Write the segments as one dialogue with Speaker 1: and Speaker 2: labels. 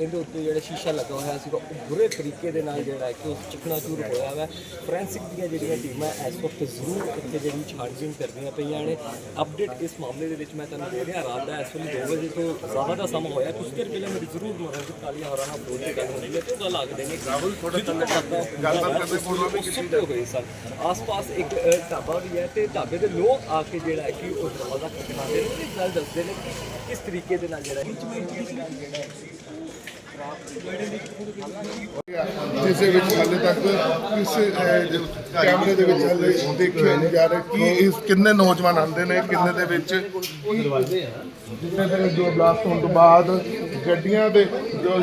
Speaker 1: ਇਹਦੇ ਉੱਤੇ ਜਿਹੜਾ ਸ਼ੀਸ਼ਾ ਲੱਗਾ ਹੋਇਆ ਸੀਗਾ ਉਹ ਬੁਰੇ ਤਰੀਕੇ ਦੇ ਨਾਲ ਜਿਹੜਾ ਹੈ ਕਿ ਉਹ ਚਕਨਾਚੂਰ ਹੋਇਆ ਵਾ। ਫੋਰੈਂਸਿਕ ਦੀਆਂ ਜਿਹੜੀਆਂ ਟੀਮਾਂ ਇਸ ਵਕਤ ਜ਼ਰੂਰ ਇੱਥੇ ਜਿਹੜੀ ਛਾਣਬੀਨ ਕਰਦੀਆਂ ਪਈਆਂ ਨੇ। ਅਪਡੇਟ ਇਸ ਮਾਮਲੇ ਦੇ ਵਿੱਚ ਮੈਂ ਤੁਹਾਨੂੰ ਦੇ ਰਿਹਾ ਰਾਤ ਦਾ ਇਸ ਵੇਲੇ 2 ਵਜੇ ਤੋਂ ਜ਼ਿਆਦਾ ਦਾ ਸਮਾਂ ਹੋਇਆ। ਕੁਝ ਦੇਰ ਪਹਿਲਾਂ ਮੇਰੀ ਜ਼ਰੂਰ ਮਨੋਰੰਜਨ ਕਾਲੀਆ ਹੋਰਾਂ ਨਾਲ ਫੋਨ ਤੇ ਗੱਲ ਹੋਈ ਹੈ ਤੇ ਗੱਲ ਨੇ ਰਾਹੁਲ ਥੋੜਾ ਤੰਗ ਗੱਲਬਾਤ ਕਰਦੇ ਫੋਨ ਸੁੱਤੇ ਹੋਏ ਸਨ। ਆਸ-ਪਾਸ ਇੱਕ ਢਾਬਾ ਵੀ ਹੈ ਤੇ ਢਾਬੇ ਦੇ ਲੋਕ ਆ ਕੇ ਜਿਹੜਾ ਹੈ ਕਿ ਉਹ ਦਰਵਾਜ਼ਾ ਖਟਖਟਾਉਂਦੇ ਨੇ। ਤੇ ਗੱਲ ਦੱਸਦੇ ਨੇ ਕਿ ਕਿਸ ਤਰੀਕੇ ਦੇ ਦੇ ਨਾਲ ਜਿਹੜਾ ਹੈ
Speaker 2: ਜਿਸ ਵਿੱਚ ਹਾਲੇ ਤੱਕ ਕਿਸੇ ਕੈਮਰੇ ਦੇ ਵਿੱਚ ਹਾਲੇ ਦੇਖਿਆ ਨਹੀਂ ਜਾ ਰਿਹਾ ਕਿ ਇਸ ਕਿੰਨੇ ਨੌਜਵਾਨ ਆਉਂਦੇ ਨੇ, ਕਿੰਨੇ ਦੇ ਵਿੱਚ। ਜਿੰਨੇ ਦੇ ਜੋ ਬਲਾਸਟ ਹੋਣ ਤੋਂ ਬਾਅਦ ਗੱਡੀਆਂ ਦੇ, ਜੋ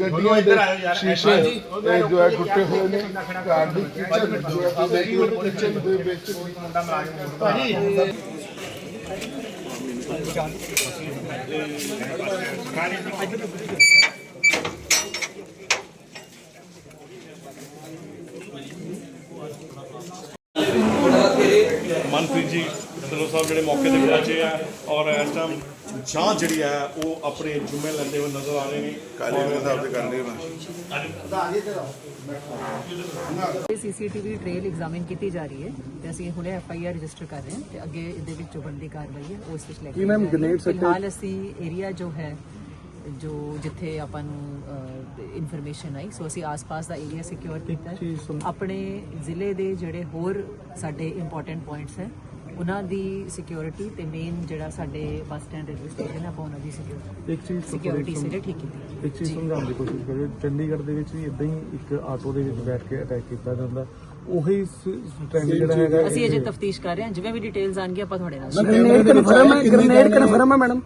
Speaker 2: ਗੱਡੀਆਂ ਦੇ ਸ਼ੀਸ਼ੇ ਇਹ ਜੋ ਹੈ ਟੁੱਟੇ ਹੋਏ ਨੇ ਕਾਰ ਦੀ ਕਿਚਨ ਜੋ ਹੈ ਕਿਚਨ ਦੇ ਵਿੱਚ।
Speaker 3: ਮਨਪ੍ਰੀਤ ਜੀ ਢਿੱਲੋਂ ਸਾਹਿਬ ਜਿਹੜੇ ਮੌਕੇ ਤੇ ਪਹੁੰਚੇ ਆ ਔਰ ਇਸ ਟਾਈਮ ਜਾਂਚ ਜਿਹੜੀ ਹੈ ਉਹ ਆਪਣੇ ਜ਼ਿੰਮੇ ਲੈਂਦੇ ਹੋਏ ਨਜ਼ਰ ਆ ਰਹੇ ਨੇ।
Speaker 2: ਕਾਲੇ ਸਾਹਿਬ ਦੇ ਕਰਨੀ
Speaker 4: ਇਹ ਸੀਸੀਟੀਵੀ ਟ੍ਰੇਲ ਐਗਜ਼ਾਮਿਨ ਕੀਤੀ ਜਾ ਰਹੀ ਹੈ ਤੇ ਅਸੀਂ ਹੁਣੇ ਐਫ ਆਈ ਆਰ ਰਜਿਸਟਰ ਕਰ ਰਹੇ ਹਾਂ ਤੇ ਅੱਗੇ ਇਹਦੇ ਵਿੱਚ ਜੋ ਬੰਦੀ ਕਾਰਵਾਈ ਹੈ ਉਸ ਵਿੱਚ ਲੈ ਕੇ ਮੈਮ ਗ੍ਰੇਨੇਡ ਅਸੀਂ ਏਰੀਆ ਜੋ ਹੈ ਜੋ ਜਿੱਥੇ ਆਪਾਂ ਨੂੰ ਇਨਫੋਰਮੇਸ਼ਨ ਆਈ ਸੋ ਅਸੀਂ ਆਸ-ਪਾਸ ਦਾ ਏਰੀਆ ਸਿਕਿਉਰ ਕੀਤਾ ਹੈ। ਆਪਣੇ ਜ਼ਿਲ੍ਹੇ ਦੇ ਜਿਹੜੇ ਹੋਰ ਸਾਡੇ ਇੰਪੋਰਟੈਂਟ ਪੁਆਇੰਟਸ ਹੈ ਉਹਨਾਂ ਦੀ ਸਿਕਿਉਰਿਟੀ ਤੇ ਮੇਨ ਜਿਹੜਾ ਸਾਡੇ ਬੱਸ ਸਟੈਂਡ ਰੇਲਵੇ ਸਟੇਸ਼ਨ ਹੈ ਆਪਾਂ ਉਹਨਾਂ ਦੀ ਸਿਕਿਉਰਿਟੀ
Speaker 5: ਇੱਕ ਚੀਜ਼
Speaker 4: ਸਿਕਿਉਰਿਟੀ ਜਿਹੜੇ ਠੀਕ ਕੀਤੀ।
Speaker 5: ਇੱਕ ਚੀਜ਼ ਸਮਝਾਉਣ ਦੀ ਕੋਸ਼ਿਸ਼ ਕਰਿਓ ਚੰਡੀਗੜ੍ਹ ਦੇ ਵਿੱਚ ਵੀ ਇਦਾਂ ਹੀ ਇੱਕ ਆਟੋ ਦੇ ਵਿੱਚ ਬੈਠ ਕੇ ਅਟੈਕ ਕੀਤਾ ਜਾਂਦਾ। ਉਹੀ ਟ੍ਰੈਂਡ ਜਿਹੜਾ ਹੈਗਾ
Speaker 4: ਅਸੀਂ ਅਜੇ ਤਫਤੀਸ਼ ਕਰ ਰਹੇ ਹਾਂ ਜਿਵੇਂ ਵੀ ਡਿਟੇਲਸ ਆਣਗੀਆਂ ਆਪਾਂ ਤੁਹਾਡੇ ਨਾਲ share
Speaker 5: ਗ੍ਰੇਨੇਡ ਕਨਫਰਮ ਹੈ ਗ੍ਰੇਨੇਡ ਕਨਫਰਮ ਹੈ ਮੈਡਮ।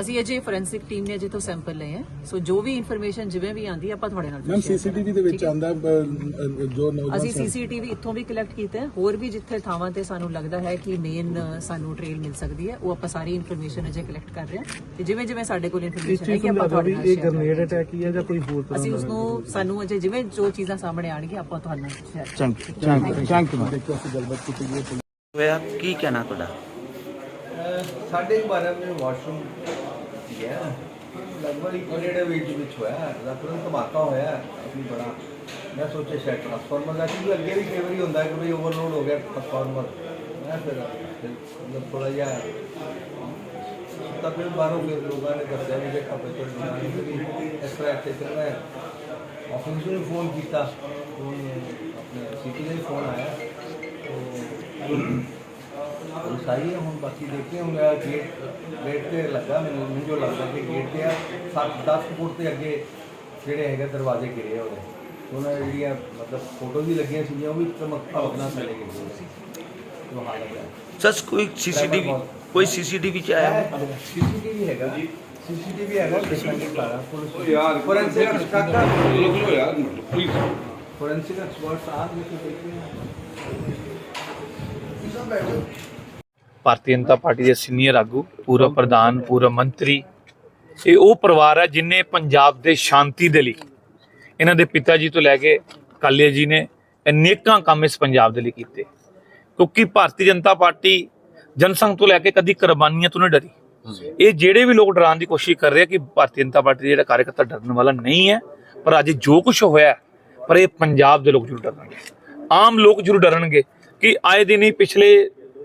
Speaker 4: ਅਸੀਂ ਅਜੇ ਫੋਰੈਂਸਿਕ ਟੀਮ ਨੇ ਅਜੇ ਤੋਂ ਸੈਂਪਲ ਲਏ ਹੈ। ਸੋ ਜੋ ਵੀ ਇਨਫੋਰਮੇਸ਼ਨ ਜਿਵੇਂ ਵੀ ਆਂਦੀ ਆਪਾਂ ਤੁਹਾਡੇ ਨਾਲ
Speaker 2: ਮੈਮ। ਸੀਸੀਟੀਵੀ ਦੇ ਵਿੱਚ ਆਂਦਾ ਜੋ ਨੌਜਵਾਨ
Speaker 4: ਅਸੀਂ ਸੀਸੀਟੀਵੀ ਇੱਥੋਂ ਵੀ ਕਲੈਕਟ ਕੀਤਾ ਹੈ। ਹੋਰ ਵੀ ਜਿੱਥੇ ਥਾਵਾਂ ਤੇ ਸਾਨੂੰ ਲੱਗਦਾ ਹੈ ਕਿ ਮੇਨ ਸਾਨੂੰ ਟ੍ਰੇਲ ਮਿਲ ਸਕਦੀ ਹੈ ਉਹ ਆਪਾਂ ਸਾਰੀ ਇਨਫੋਰਮੇਸ਼ਨ ਅਜੇ ਕਲੈਕਟ ਕਰ ਰਹੇ ਹਾਂ। ਤੇ ਜਿਵੇਂ ਜਿਵੇਂ ਸਾਡੇ ਕੋਲ ਇਨਫੋਰਮੇਸ਼ਨ ਹੈ ਕਿ ਆਪਾਂ ਤੁਹਾਡੇ ਨਾਲ
Speaker 5: ਇਹ। ਗ੍ਰੇਨੇਡ ਅਟੈਕ ਹੀ ਹੈ ਜਾਂ ਕੋਈ ਹੋਰ ਤਰ੍ਹਾਂ
Speaker 4: ਅਸੀਂ
Speaker 5: ਦਾ
Speaker 4: ਉਸ ਨੂੰ ਸਾਨੂੰ ਅਜੇ ਜਿਵੇਂ ਜੋ ਚੀਜ਼ਾਂ ਸਾਹਮਣੇ ਆਣਗੀਆਂ ਆਪਾਂ ਤੁਹਾਨੂੰ ਸ਼ੇਅਰ
Speaker 5: ਚੰਕ ਚੰਕ ਚੰਕ ਦੇਖੋ ਅਸੀਂ ਗੱਲਬਾਤ ਕੀਤੀ
Speaker 6: ਹੋਇਆ ਕੀ ਕਹਿਣਾ ਤੁਹਾਡਾ?
Speaker 7: ਸਾਡੇ 12 ਵਜੇ ਵਾਸ਼ਰੂਮ ਗਿਆ ਲਗਭਗ ਇੱਕ ਡੇਢ ਵਜੇ ਵਿੱਚ ਹੋਇਆ। ਰਫਰਨ ਧਮਾਕਾ ਹੋਇਆ। ਕਾਫੀ ਬੜਾ, ਮੈਂ ਸੋਚਿਆ ਸ਼ਾਇਦ ਟ੍ਰਾਂਸਫਾਰਮਰ ਦਾ, ਕਿਉਂਕਿ ਅੱਗੇ ਵੀ ਕਈ ਵਾਰੀ ਹੁੰਦਾ ਕਿ ਵੀ ਓਵਰਲੋਡ ਹੋ ਗਿਆ ਟਰਾਂਸਫਾਰਮਰ ਮੈਂ ਫਿਰ ਫਿਰ ਮਤਲਬ ਥੋੜਾ ਜਿਹਾ ਤਾਂ ਫਿਰ ਬਾਹਰੋਂ ਫਿਰ ਲੋਕਾਂ ਨੇ ਦੱਸਿਆ ਵੀ ਕਿ ਕਾਫੀ ਤੋਂ ਸੀ ਇਸ ਤਰ੍ਹਾਂ ਇੱਥੇ ਫਿਰ ਮੈਂ ਆਫਿਸ ਨੂੰ ਫੋਨ ਕੀਤਾ। ਆਪਣੇ ਸਿਟੀ ਦਾ ਫੋਨ ਆਇਆ। तो ਸਾਰੀ ਹੁਣ ਬਾਕੀ ਦੇਖਦੇ ਹੁਣ ਗੇਟ ਗੇਟ ਤੇ ਲੱਗਾ ਮੈਨੂੰ ਮੈਨੂੰ ਜੋ ਲੱਗਦਾ ਕਿ ਗੇਟ ਤੇ ਆ 7 10 ਫੁੱਟ ਤੇ ਅੱਗੇ ਜਿਹੜੇ ਹੈਗੇ ਦਰਵਾਜ਼ੇ ਗਿਰੇ ਹੋਏ ਉਹਨਾਂ ਜਿਹੜੀਆਂ ਮਤਲਬ ਫੋਟੋ ਵੀ ਲੱਗੀਆਂ ਸੀਗੀਆਂ ਉਹ ਵੀ ਚਮਕ ਭਵਕਣਾ ਚਲੇ ਗਏ ਸੀ। ਜੋ ਹਾਲਤ ਹੈ।
Speaker 6: ਸਰ ਕੋਈ ਸੀਸੀਟੀਵੀ ਕੋਈ ਸੀਸੀਟੀਵੀ ਚ ਆਇਆ
Speaker 7: ਸੀਸੀਟੀਵੀ ਹੈਗਾ। ਸੀਸੀਟੀਵੀ ਹੈਗਾ ਦੇਖਾਂਗੇ ਸਾਰਾ ਪੁਲਿਸ ਯਾਰ ਫੋਰੈਂਸਿਕ ਐਕਸਪਰਟ ਲੋਕ ਲੋ ਯਾਰ ਪਲੀਜ਼ ਫੋਰੈਂਸਿਕ ਐਕਸਪਰਟ ਆ। ਕੇ ਦੇਖਦੇ हैं
Speaker 8: ਭਾਰਤੀ ਜਨਤਾ ਪਾਰਟੀ ਦੇ ਸੀਨੀਅਰ ਆਗੂ ਪੂਰਵ ਪ੍ਰਧਾਨ ਪੂਰਵ ਮੰਤਰੀ ਇਹ ਉਹ ਪਰਿਵਾਰ ਹੈ ਜਿਨੇ ਪੰਜਾਬ ਦੇ ਸ਼ਾਂਤੀ ਦੇ ਲਈ ਇਹਨਾਂ ਦੇ ਪਿਤਾ ਜੀ ਤੋਂ ਲੈ ਕੇ ਕਾਲੀਆ ਜੀ ਨੇ ਅਨੇਕਾਂ ਕੰਮ ਇਸ ਪੰਜਾਬ ਦੇ ਲਈ ਕੀਤੇ। ਕਿਉਂਕਿ ਭਾਰਤੀ ਜਨਤਾ ਪਾਰਟੀ ਜਨਸੰਘ ਤੋਂ ਲੈ ਕੇ ਕਦੀ ਕੁਰਬਾਨੀਆਂ ਤੋਂ ਨਹੀਂ ਡਰੀ। ਇਹ ਜਿਹੜੇ ਵੀ ਲੋਕ ਡਰਾਉਣ ਦੀ ਕੋਸ਼ਿਸ਼ ਕਰ ਰਹੇ ਆ ਕਿ ਭਾਰਤੀ ਜਨਤਾ ਪਾਰਟੀ ਦਾ ਜਿਹੜਾ ਕਾਰਜਕਰਤਾ ਡਰਨ ਵਾਲਾ ਨਹੀਂ ਹੈ ਪਰ ਅੱਜ ਜੋ ਕੁਝ ਹੋਇਆ ਪਰ ਇਹ ਪੰਜਾਬ ਦੇ ਲੋਕ ਜ਼ਰੂਰ ਡਰਨਗੇ। ਆਮ ਲੋਕ ਜ਼ਰੂਰ ਡਰਨਗੇ ਕਿ ਆਏ ਦਿਨ ਹੀ ਪਿਛਲੇ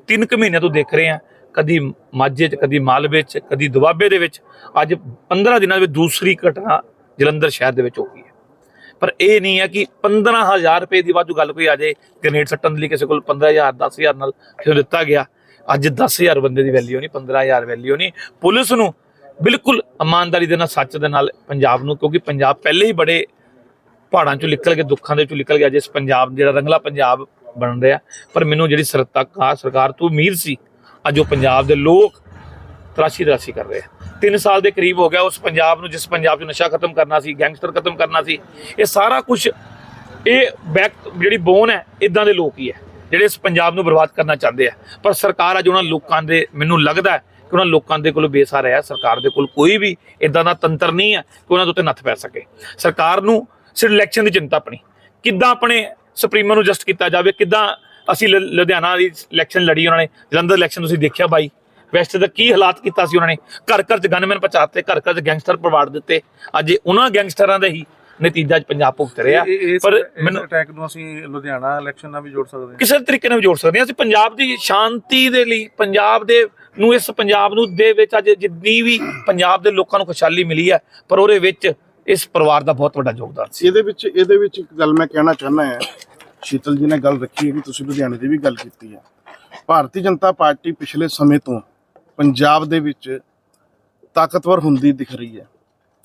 Speaker 8: 3 ਕੁ ਮਹੀਨਿਆਂ ਤੋਂ ਦੇਖ ਰਹੇ ਆ ਕਦੀ ਮਾਝੇ 'ਚ, ਕਦੀ ਮਾਲਵੇ 'ਚ, ਕਦੀ ਦੁਆਬੇ ਦੇ ਵਿੱਚ। ਅੱਜ 15 ਦਿਨਾਂ ਵਿੱਚ ਦੂਸਰੀ ਘਟਨਾ ਜਲੰਧਰ ਸ਼ਹਿਰ ਦੇ ਵਿੱਚ ਹੋ ਗਈ ਹੈ। ਪਰ ਇਹ ਨਹੀਂ ਹੈ ਕਿ 15000 ਰੁਪਏ ਦੀ ਵਾਧੂ ਗੱਲ ਕੋਈ ਆ ਜਾਏ ਗ੍ਰੇਨੇਡ ਸੱਟਣ ਦੇ ਲਈ ਕਿਸੇ ਕੋਲ 15000 10000 ਨਾਲ ਕਿਉਂ ਦਿੱਤਾ ਗਿਆ। ਅੱਜ 10000 ਬੰਦੇ ਦੀ ਵੈਲਿਊ ਨਹੀਂ 15000 ਵੈਲਿਊ ਨਹੀਂ। ਪੁਲਿਸ ਨੂੰ ਬਿਲਕੁਲ ਇਮਾਨਦਾਰੀ ਦੇ ਨਾਲ, ਸੱਚ ਦੇ ਨਾਲ ਪੰਜਾਬ ਨੂੰ, ਕਿਉਂਕਿ ਪੰਜਾਬ ਪਹਿਲੇ ਹੀ ਬੜੇ ਪਹਾੜਾਂ ਚੋਂ ਨਿਕਲ ਕੇ, ਦੁੱਖਾਂ ਦੇ ਚੋਂ ਨਿਕਲ ਗਿਆ। ਜਿਸ ਪੰਜਾਬ, ਜਿਹੜਾ ਰੰਗਲਾ ਪੰਜਾਬ ਬਣ ਰਿਹਾ। ਪਰ ਮੈਨੂੰ ਜਿਹੜੀ ਸਰਤਾ ਸਰਕਾਰ ਤੋਂ ਉਮੀਦ ਸੀ, ਅੱਜ ਉਹ ਪੰਜਾਬ ਦੇ ਲੋਕ ਤਰਾਸ਼ੀ ਤਰਾਸ਼ੀ ਕਰ ਰਹੇ ਆ। 3 ਸਾਲ ਦੇ ਕਰੀਬ ਹੋ ਗਿਆ ਉਸ ਪੰਜਾਬ ਨੂੰ, ਜਿਸ ਪੰਜਾਬ 'ਚ ਨਸ਼ਾ ਖਤਮ ਕਰਨਾ ਸੀ, ਗੈਂਗਸਟਰ ਖਤਮ ਕਰਨਾ ਸੀ, ਇਹ ਸਾਰਾ ਕੁਝ ਇਹ ਬੈਕ ਜਿਹੜੀ ਬੋਨ ਹੈ ਇਦਾਂ ਦੇ ਲੋਕ ਹੀ ਹੈ, ਜਿਹੜੇ ਇਸ ਪੰਜਾਬ ਨੂੰ ਬਰਬਾਦ ਕਰਨਾ ਚਾਹੁੰਦੇ ਆ। ਪਰ ਸਰਕਾਰ ਅੱਜ ਉਹਨਾਂ ਲੋਕਾਂ ਦੇ, ਮੈਨੂੰ ਲੱਗਦਾ ਕਿ ਉਹਨਾਂ ਲੋਕਾਂ ਦੇ ਕੋਲ ਬੇਸਹਾਰਾ ਹੈ। ਸਰਕਾਰ ਦੇ ਕੋਲ ਕੋਈ ਵੀ ਇਦਾਂ ਦਾ ਤੰਤਰ ਨਹੀਂ ਹੈ ਕਿ ਉਹਨਾਂ ਦੇ ਉੱਤੇ ਨੱਥ ਪੈ ਸਕੇ। ਸਰਕਾਰ ਨੂੰ ਸਿਰਫ ਇਲੈਕਸ਼ਨ ਦੀ ਚਿੰਤਾ ਆਪਣੀ। ਕਿੱਦਾਂ ਆਪਣੇ ਸੁਪਰੀਮੋ ਨੂੰ ਜਸਟ ਕੀਤਾ ਜਾਵੇ। ਕਿੱਦਾਂ ਅਸੀਂ ਲੁਧਿਆਣਾ ਦੀ ਇਲੈਕਸ਼ਨ ਲੜੀ ਉਹਨਾਂ ਨੇ ਜਲੰਧਰ ਇਲੈਕਸ਼ਨ ਤੁਸੀਂ ਦੇਖਿਆ ਬਾਈ। ਵੈਸਟ ਦਾ ਕੀ ਹਾਲਾਤ ਕੀਤਾ ਸੀ ਉਹਨਾਂ ਨੇ? ਘਰ ਘਰ ਚ ਗਨਮੈਨ ਪਹੁੰਚਾਤੇ ਘਰ ਘਰ ਚ ਗੈਂਗਸਟਰ ਪਰਵਾੜ ਦਿੱਤੇ। ਅੱਜ ਉਹਨਾਂ ਗੈਂਗਸਟਰਾਂ ਦਾ ਹੀ ਨਤੀਜਾ ਅੱਜ ਪੰਜਾਬ ਭੁਗਤ ਰਿਹਾ। ਪਰ ਮੈਨੂੰ
Speaker 5: ਅਟੈਕ ਨੂੰ ਅਸੀਂ ਲੁਧਿਆਣਾ ਇਲੈਕਸ਼ਨ ਨਾਲ ਵੀ ਜੋੜ ਸਕਦੇ ਹਾਂ।
Speaker 8: ਕਿਸੇ ਤਰੀਕੇ ਨਾਲ ਵੀ ਜੋੜ ਸਕਦੇ ਹਾਂ। ਅਸੀਂ ਪੰਜਾਬ ਦੀ ਸ਼ਾਂਤੀ ਦੇ ਲਈ ਪੰਜਾਬ ਦੇ ਨੂੰ ਇਸ ਪੰਜਾਬ ਨੂੰ ਦੇ ਵਿੱਚ ਅੱਜ ਜਿੰਨੀ ਵੀ ਪੰਜਾਬ ਦੇ ਲੋਕਾਂ ਨੂੰ ਖੁਸ਼ਹਾਲੀ ਮਿਲੀ ਹੈ ਪਰ ਉਹਦੇ ਵਿੱਚ ਇਸ ਪਰਿਵਾਰ ਦਾ ਬਹੁਤ ਵੱਡਾ ਯੋਗਦਾਨ ਸੀ।
Speaker 9: ਇਹਦੇ ਵਿੱਚ ਇਹਦੇ ਵਿੱਚ ਇੱਕ ਗੱਲ ਮੈਂ ਕਹਿਣਾ ਚਾਹੁੰਦਾ ਹਾਂ। ਸ਼ੀਤਲ ਜੀ ਨੇ ਗੱਲ ਰੱਖੀ ਹੈ ਕਿ ਤੁਸੀਂ ਲੁਧਿਆਣੇ ਦੀ ਵੀ ਗੱਲ ਕੀਤੀ ਹੈ। ਭਾਰਤੀ ਜਨਤਾ ਪਾਰਟੀ ਪਿਛਲੇ ਸਮੇਂ ਤੋਂ ਪੰਜਾਬ ਦੇ ਵਿੱਚ ਤਾਕਤਵਰ ਹੁੰਦੀ ਦਿਖ ਰਹੀ ਹੈ।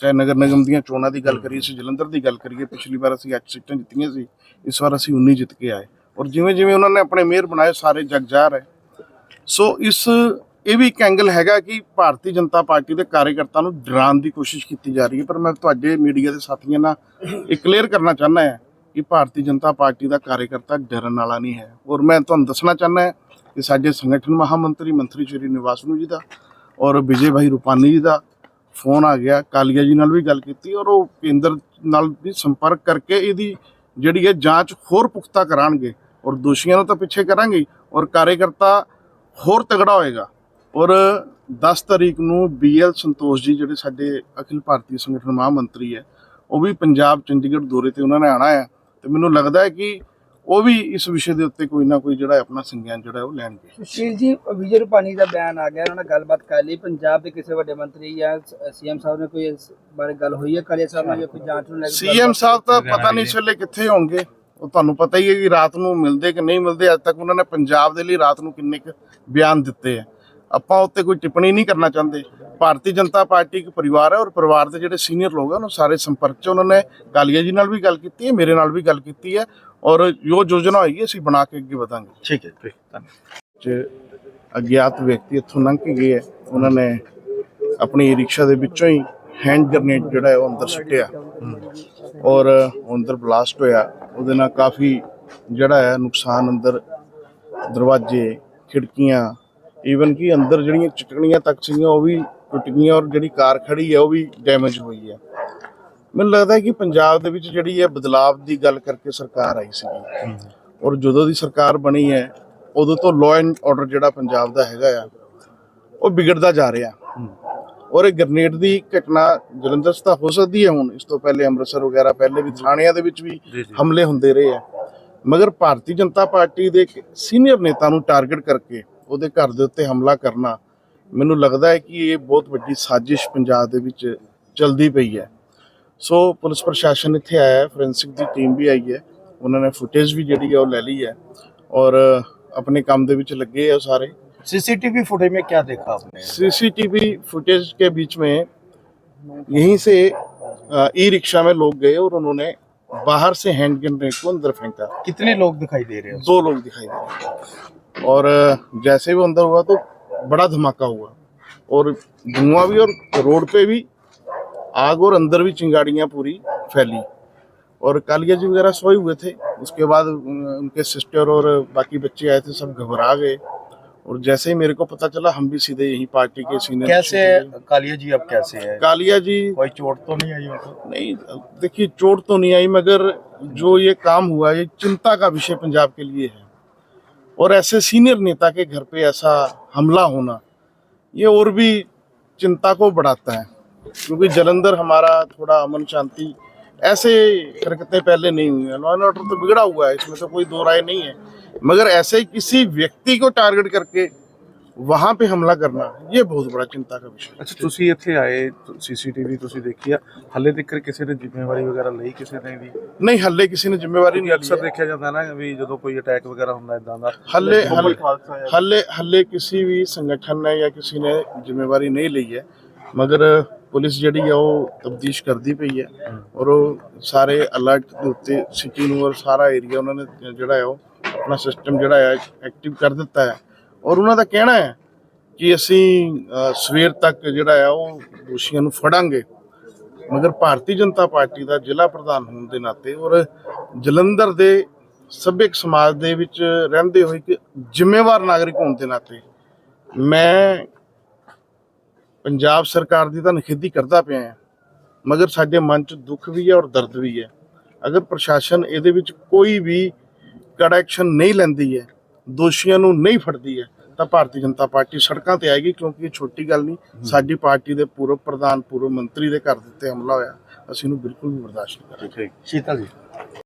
Speaker 9: ਚਾਹੇ ਨਗਰ ਨਿਗਮ ਦੀਆਂ ਚੋਣਾਂ ਦੀ ਗੱਲ ਕਰੀਏ ਅਸੀਂ ਜਲੰਧਰ ਦੀ ਗੱਲ ਕਰੀਏ ਪਿਛਲੀ ਵਾਰ ਅਸੀਂ 8 ਸੀਟਾਂ ਜਿੱਤੀਆਂ ਸੀ ਇਸ ਵਾਰ ਅਸੀਂ 19 ਜਿੱਤ ਕੇ ਆਏ। ਔਰ ਜਿਵੇਂ ਜਿਵੇਂ ਉਹਨਾਂ ਨੇ ਆਪਣੇ ਮੇਅਰ ਬਣਾਏ ਸਾਰੇ ਜਗ ਜਾਹਰ ਹੈ ਸੋ ਇਸ ਇਹ ਵੀ ਇੱਕ ਐਂਗਲ ਹੈਗਾ ਕਿ ਭਾਰਤੀ ਜਨਤਾ ਪਾਰਟੀ ਦੇ ਕਾਰਜਕਰਤਾ ਨੂੰ ਡਰਾਉਣ ਦੀ ਕੋਸ਼ਿਸ਼ ਕੀਤੀ ਜਾ ਰਹੀ ਹੈ। ਪਰ ਮੈਂ ਤੁਹਾਡੇ ਮੀਡੀਆ ਦੇ ਸਾਥੀਆਂ ਨਾਲ ਇਹ ਕਲੀਅਰ ਕਰਨਾ ਚਾਹੁੰਦਾ ਹਾਂ ਕਿ ਭਾਰਤੀ ਜਨਤਾ ਪਾਰਟੀ ਦਾ ਕਾਰਜਕਰਤਾ ਡਰਨ ਵਾਲਾ ਨਹੀਂ ਹੈ। ਔਰ ਮੈਂ ਤੁਹਾਨੂੰ ਦੱਸਣਾ ਚਾਹੁੰਦਾ ਹਾਂ ਕਿ ਸਾਡੇ ਸੰਗਠਨ ਮਹਾਮੰਤਰੀ ਮੰਤਰੀ ਸ਼੍ਰੀ ਨਿਵਾਸ ਨੂੰ ਜੀ ਦਾ ਔਰ ਵਿਜੇ ਭਾਈ ਰੂਪਾਨੀ ਜੀ ਦਾ ਫੋਨ ਆ ਗਿਆ, ਕਾਲੀਆ ਜੀ ਨਾਲ ਵੀ ਗੱਲ ਕੀਤੀ ਔਰ ਉਹ ਕੇਂਦਰ ਨਾਲ ਵੀ ਸੰਪਰਕ ਕਰਕੇ ਇਹਦੀ ਜਿਹੜੀ ਹੈ ਜਾਂਚ ਹੋਰ ਪੁਖਤਾ ਕਰਾਂਗੇ ਔਰ ਦੋਸ਼ੀਆਂ ਨੂੰ ਤਾਂ ਪਿੱਛੇ ਕਰਾਂਗੇ ਔਰ ਕਾਰਜਕਰਤਾ ਹੋਰ ਤਗੜਾ ਹੋਏਗਾ। ਔਰ 10 ਤਰੀਕ ਨੂੰ ਬੀਐਲ ਸੰਤੋਸ਼ ਜੀ ਜਿਹੜੇ ਸਾਡੇ ਅਖਿਲ ਭਾਰਤੀ ਸੰਗਠਨ ਮਹਾਮੰਤਰੀ ਹੈ ਉਹ ਵੀ ਪੰਜਾਬ ਚੰਡੀਗੜ੍ਹ ਦੌਰੇ ਤੇ ਉਹਨਾਂ ਨੇ ਆਣਾ ਹੈ ਤੇ ਮੈਨੂੰ ਲੱਗਦਾ ਹੈ ਕਿ ਉਹ ਵੀ ਇਸ ਵਿਸ਼ੇ ਦੇ ਉੱਤੇ ਕੋਈ ਨਾ ਕੋਈ ਜਿਹੜਾ ਆਪਣਾ ਸੰਗਿਆਨ ਜਿਹੜਾ ਉਹ ਲੈਣਗੇ।
Speaker 7: ਸੁਸ਼ੀਲ ਜੀ ਵਿਜੇ ਰੂਪਾਨੀ ਦਾ ਬਿਆਨ ਆ ਗਿਆ ਉਹਨਾਂ ਨਾਲ ਗੱਲਬਾਤ ਕਰ ਲਈ। ਪੰਜਾਬ ਦੇ ਕਿਸੇ ਵੱਡੇ ਮੰਤਰੀ ਜਾਂ ਸੀਐਮ ਸਾਹਿਬ ਨੇ ਕੋਈ ਇਸ ਬਾਰੇ ਗੱਲ ਹੋਈ ਹੈ? ਕਰੇ ਸਾਹਿਬ ਨਾਲ ਜਾਂ ਕੋਈ ਜਾਂਚ ਨੂੰ ਲੈ ਕੇ
Speaker 9: ਸੀਐਮ ਸਾਹਿਬ ਤਾਂ ਪਤਾ ਨਹੀਂ ਇਸ ਵੇਲੇ ਕਿੱਥੇ ਹੋਣਗੇ। ਉਹ ਤੁਹਾਨੂੰ ਪਤਾ ਹੀ ਹੈ ਕਿ ਰਾਤ ਨੂੰ ਮਿਲਦੇ ਕਿ ਨਹੀਂ ਮਿਲਦੇ ਅੱਜ ਤੱਕ ਉਹਨਾਂ ਨੇ ਪੰਜਾਬ ਦੇ ਲਈ ਰਾਤ ਨੂੰ ਕਿੰਨੇ ਕੁ ਬਿਆਨ ਦਿੱਤੇ ਆ ਆਪਾਂ ਉੱਤੇ ਕੋਈ ਟਿੱਪਣੀ ਨਹੀਂ ਕਰਨਾ ਚਾਹੁੰਦੇ। ਭਾਰਤੀ ਜਨਤਾ ਪਾਰਟੀ ਇੱਕ ਪਰਿਵਾਰ ਹੈ ਔਰ ਪਰਿਵਾਰ ਦੇ ਜਿਹੜੇ ਸੀਨੀਅਰ ਲੋਕ ਹਨ ਉਹ ਸਾਰੇ ਸੰਪਰਕ 'ਚ ਉਹਨਾਂ ਨੇ ਕਾਲੀਆ ਜੀ ਨਾਲ ਵੀ ਗੱਲ ਕੀਤੀ ਹੈ ਮੇਰੇ ਨਾਲ ਵੀ ਗੱਲ ਕੀਤੀ ਹੈ ਔਰ ਜੋ ਯੋਜਨਾ ਹੋਏਗੀ ਅਸੀਂ ਬਣਾ ਕੇ ਅੱਗੇ ਵਧਾਂਗੇ।
Speaker 8: ਠੀਕ ਹੈ ਠੀਕ ਧੰਨਵਾਦ।
Speaker 9: ਅਗਿਆਤ ਵਿਅਕਤੀ ਇੱਥੋਂ ਲੰਘ ਕੇ ਗਏ ਉਹਨਾਂ ਨੇ ਆਪਣੀ ਰਿਕਸ਼ਾ ਦੇ ਵਿੱਚੋਂ ਹੀ ਹੈਂਡ ਗ੍ਰਨੇਡ ਜਿਹੜਾ ਹੈ ਉਹ ਅੰਦਰ ਸੁੱਟਿਆ। ਔਰ ਉਹ ਅੰਦਰ ਬਲਾਸਟ ਹੋਇਆ। ਉਹਦੇ ਨਾਲ ਕਾਫੀ ਜਿਹੜਾ ਹੈ ਨੁਕਸਾਨ ਅੰਦਰ ਦਰਵਾਜ਼ੇ ਖਿੜਕੀਆਂ ਈਵਨ ਕਿ ਅੰਦਰ ਜਿਹੜੀਆਂ ਚਟਕਣੀਆਂ ਤੱਕ ਸੀਗੀਆਂ ਉਹ ਵੀ ਟੁੱਟ ਗਈਆਂ ਔਰ ਜਿਹੜੀ ਕਾਰ ਖੜੀ ਹੈ ਉਹ ਵੀ ਡੈਮੇਜ ਹੋਈ ਹੈ। ਮੈਨੂੰ ਲੱਗਦਾ ਹੈ ਕਿ ਪੰਜਾਬ ਦੇ ਵਿੱਚ ਜਿਹੜੀ ਹੈ ਬਦਲਾਵ ਦੀ ਗੱਲ ਕਰਕੇ ਸਰਕਾਰ ਆਈ ਸੀਗੀ ਔਰ ਜਦੋਂ ਦੀ ਸਰਕਾਰ ਬਣੀ ਹੈ ਉਦੋਂ ਤੋਂ ਲਾਅ ਐਂਡ ਆਰਡਰ ਜਿਹੜਾ ਪੰਜਾਬ ਦਾ ਹੈਗਾ ਆ ਉਹ ਵਿਗੜਦਾ ਜਾ ਰਿਹਾ। ਔਰ ਇਹ ਗ੍ਰਨੇਡ ਦੀ ਘਟਨਾ ਜਲੰਧਰ 'ਚ ਤਾਂ ਹੋ ਸਕਦੀ ਹੈ ਹੁਣ ਇਸ ਤੋਂ ਪਹਿਲੇ ਅੰਮ੍ਰਿਤਸਰ ਵਗੈਰਾ ਪਹਿਲੇ ਵੀ ਥਾਣਿਆਂ ਦੇ ਵਿੱਚ ਵੀ ਹਮਲੇ ਹੁੰਦੇ ਰਹੇ ਆ। ਮਗਰ ਭਾਰਤੀ ਜਨਤਾ ਪਾਰਟੀ ਦੇ ਸੀਨੀਅਰ ਨੇਤਾ ਨੂੰ ਟਾਰਗੇਟ ਕਰਕੇ ਉਹਦੇ ਘਰ ਦੇ ਉੱਤੇ ਹਮਲਾ ਕਰਨਾ ਮੈਨੂੰ ਲੱਗਦਾ ਹੈ ਕਿ ਇਹ ਬਹੁਤ ਵੱਡੀ ਸਾਜ਼ਿਸ਼ ਪੰਜਾਬ ਦੇ ਵਿੱਚ ਚਲਦੀ ਪਈ ਹੈ ਸੋ ਪੁਲਿਸ ਪ੍ਰਸ਼ਾਸਨ ਇੱਥੇ ਆਇਆ ਹੈ ਫੋਰੈਂਸਿਕ ਦੀ ਟੀਮ ਵੀ ਆਈ ਹੈ ਉਹਨਾਂ ਨੇ ਫੁਟੇਜ ਵੀ ਜਿਹੜੀ ਹੈ ਉਹ ਲੈ ਲਈ ਹੈ ਔਰ ਆਪਣੇ ਕੰਮ ਦੇ ਵਿੱਚ ਲੱਗੇ ਆ ਸਾਰੇ
Speaker 7: सीसीटीवी फुटेज में क्या देखा आपने
Speaker 9: सीसीटीवी फुटेज के बीच में यहीं से ई रिक्शा में लोग गए और उन्होंने बाहर से हैंड ग्रेनेड को अंदर फेंका
Speaker 7: कितने लोग दिखाई दे रहे हैं
Speaker 9: दो लोग दिखाई दे रहे हैं और जैसे वो अंदर हुआ तो बड़ा धमाका हुआ। और धुआँ भी और रोड पे भी आग और अंदर भी चिंगाड़ियाँ पूरी फैली। और कालिया जी वगैरह सोए हुए थे। उसके बाद उनके सिस्टर और बाकी बच्चे आए थे सब घबरा गए। और जैसे ही मेरे को पता चला हम भी सीधे यही पार्टी के सीनियर
Speaker 7: कैसे कालिया जी अब कैसे है?
Speaker 9: कालिया जी
Speaker 7: कोई चोट तो नहीं आई उनको?
Speaker 9: नहीं देखिए चोट तो नहीं आई मगर जो ये काम हुआ ये चिंता का विषय पंजाब के लिए है। और ऐसे सीनियर नेता के घर पे ऐसा हमला होना, ये और भी चिंता को बढ़ाता है। क्योंकि जलंधर हमारा थोड़ा अमन शांति ऐसे हरकतें पहले नहीं हुई हैं। लॉ एंड ऑर्डर तो बिगड़ा हुआ है, इसमें तो कोई दो राय नहीं है। मगर ऐसे किसी व्यक्ति को टारगेट करके वहां पे हमला करना ये बहुत बड़ा चिंता का विषय है
Speaker 5: ਅੱਛਾ ਤੁਸੀਂ ਇੱਥੇ ਆਏ ਸੀਸੀਟੀਵੀ ਤੁਸੀਂ ਦੇਖੀ ਆ ਹੱਲੇ ਤੱਕ ਕਿਸੇ ਨੇ ਜ਼ਿੰਮੇਵਾਰੀ ਵਗੈਰਾ ਲਈ ਕਿਸੇ ਨੇ ਵੀ
Speaker 9: ਨਹੀਂ ਹੱਲੇ ਕਿਸੇ ਨੇ ਜ਼ਿੰਮੇਵਾਰੀ ਨਹੀਂ
Speaker 5: ਅਕਸਰ
Speaker 9: ਲਈ ਹੈ।
Speaker 5: ਦੇਖਿਆ ਜਾਂਦਾ ਨਾ ਵੀ ਜਦੋਂ ਕੋਈ ਅਟੈਕ ਵਗੈਰਾ ਹੁੰਦਾ ਇਦਾਂ ਦਾ
Speaker 9: ਹੱਲੇ
Speaker 5: ਕੋਈ
Speaker 9: ਹੱਲੇ
Speaker 5: ਖਾਲਸਾ ਹੈ।
Speaker 9: ਹੱਲੇ ਹੱਲੇ ਕਿਸੇ ਵੀ ਸੰਗਠਨ ਨੇ ਜਾਂ ਕਿਸੇ ਨੇ ਜ਼ਿੰਮੇਵਾਰੀ ਨਹੀਂ ਲਈ ਹੈ ਮਗਰ ਪੁਲਿਸ ਜਿਹੜੀ ਹੈ ਉਹ ਤਬਦੀਸ਼ ਕਰਦੀ ਪਈ ਹੈ ਔਰ ਉਹ ਸਾਰੇ ਅਲਰਟ ਦੇ ਉੱਤੇ ਸਿਟੀ ਨੂੰ ਔਰ ਸਾਰਾ ਏਰੀਆ ਉਹਨਾਂ ਨੇ ਜਿਹੜਾ ਹੈ ਉਹ ਆਪਣਾ ਸਿਸਟਮ ਜਿਹੜਾ ਹੈ ਐਕਟਿਵ ਕਰ ਦਿੱਤਾ ਹੈ ਔਰ ਉਹਨਾਂ ਦਾ ਕਹਿਣਾ ਹੈ ਕਿ ਅਸੀਂ ਸਵੇਰ ਤੱਕ ਜਿਹੜਾ ਆ ਉਹ ਦੋਸ਼ੀਆਂ ਨੂੰ ਫੜਾਂਗੇ। ਮਗਰ ਭਾਰਤੀ ਜਨਤਾ ਪਾਰਟੀ ਦਾ ਜ਼ਿਲ੍ਹਾ ਪ੍ਰਧਾਨ ਹੋਣ ਦੇ ਨਾਤੇ ਔਰ ਜਲੰਧਰ ਦੇ ਸਭਿਅਕ ਸਮਾਜ ਦੇ ਵਿੱਚ ਰਹਿੰਦੇ ਹੋਏ ਇੱਕ ਜ਼ਿੰਮੇਵਾਰ ਨਾਗਰਿਕ ਹੋਣ ਦੇ ਨਾਤੇ ਮੈਂ ਪੰਜਾਬ ਸਰਕਾਰ ਦੀ ਤਾਂ ਨਿਖੇਧੀ ਕਰਦਾ ਪਿਆ ਹਾਂ, ਮਗਰ ਸਾਡੇ ਮਨ 'ਚ ਦੁੱਖ ਵੀ ਹੈ ਔਰ ਦਰਦ ਵੀ ਹੈ। ਅਗਰ ਪ੍ਰਸ਼ਾਸਨ ਇਹਦੇ ਵਿੱਚ ਕੋਈ ਵੀ ਕੜਾ ਐਕਸ਼ਨ ਨਹੀਂ ਲੈਂਦੀ ਹੈ, ਦੋਸ਼ੀਆਂ ਨੂੰ ਨਹੀਂ ਫੜਦੀ ਹੈ ਤਾਂ ਭਾਰਤੀ ਜਨਤਾ ਪਾਰਟੀ ਸੜਕਾਂ ਤੇ ਆਏਗੀ ਕਿਉਂਕਿ ਇਹ ਛੋਟੀ ਗੱਲ ਨਹੀਂ। ਸਾਡੀ ਪਾਰਟੀ ਦੇ ਪੂਰਵ ਪ੍ਰਧਾਨ ਪੂਰਵ ਮੰਤਰੀ ਦੇ ਘਰ ਦੇ ਉੱਤੇ ਹਮਲਾ ਹੋਇਆ। ਅਸੀਂ ਇਹਨੂੰ ਬਿਲਕੁਲ ਵੀ ਬਰਦਾਸ਼ਤ ਨਹੀਂ ਕਰਾਂਗੇ।
Speaker 6: ਸ਼ੀਤਲ ਜੀ।